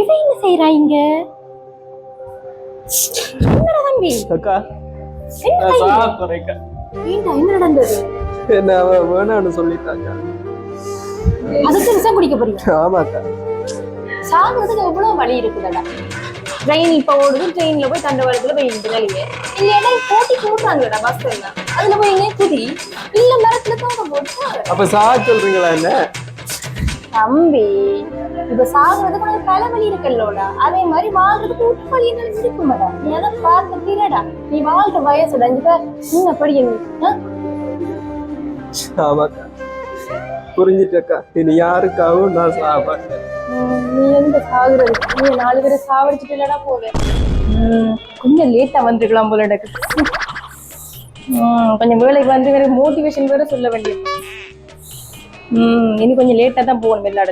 இவ என்ன செய்யறா இங்க? என்னடா தம்பி? அக்கா என்ன நான் கையில? சாப்பிட்றேக்கா ஏன்டா என்ன நடந்தது? என்ன அவன் வேணான்னு சொல்லிட்டாங்க. அதுக்கு விஷம் குடிக்க போறீங்க? ஆமாக்கா. சாகுறதுக்கு எவ்வளவு வழி இருக்குதுடா? ட்ரெயின் இப்ப ஓடுது ட்ரெயின்ல போய் தண்டவாளத்துல போய் வெளியே இல்லையா? போட்டி போடுறாங்கடா பஸ் அதுல போய் எங்க குதி இல்ல மரத்துல தூங்க போட்டு அப்ப சா சொல்றீங்களா என்ன? தம்பி இப்ப சாகுறதுக்கு உனக்கு தலைவலி இருக்குல்லோடா. அதே மாதிரி வாழ்றதுக்கு உட்பலி என்ன இருக்குமாடா நீ அதை பார்த்து தீரடா நீ வாழ்ற வயசு அடைஞ்சுக்க இன்னும் படி? ஆமாக்கா புரிஞ்சிட்டக்கா. இனி யாருக்காகவும் நான் சாப்பாட்டேன் நீ எங்க சாகுறது? நீ நாலு பேரை சாவடிச்சுட்டு இல்லடா போவேன் கொஞ்சம் லேட்டா வந்துருக்கலாம் போல எனக்கு. கொஞ்சம் வேலைக்கு வந்து எனக்கு மோட்டிவேஷன் வேற சொல்ல வேண்டியது. இனி கொஞ்சம் லேட்டாக தான் போகணும் எல்லா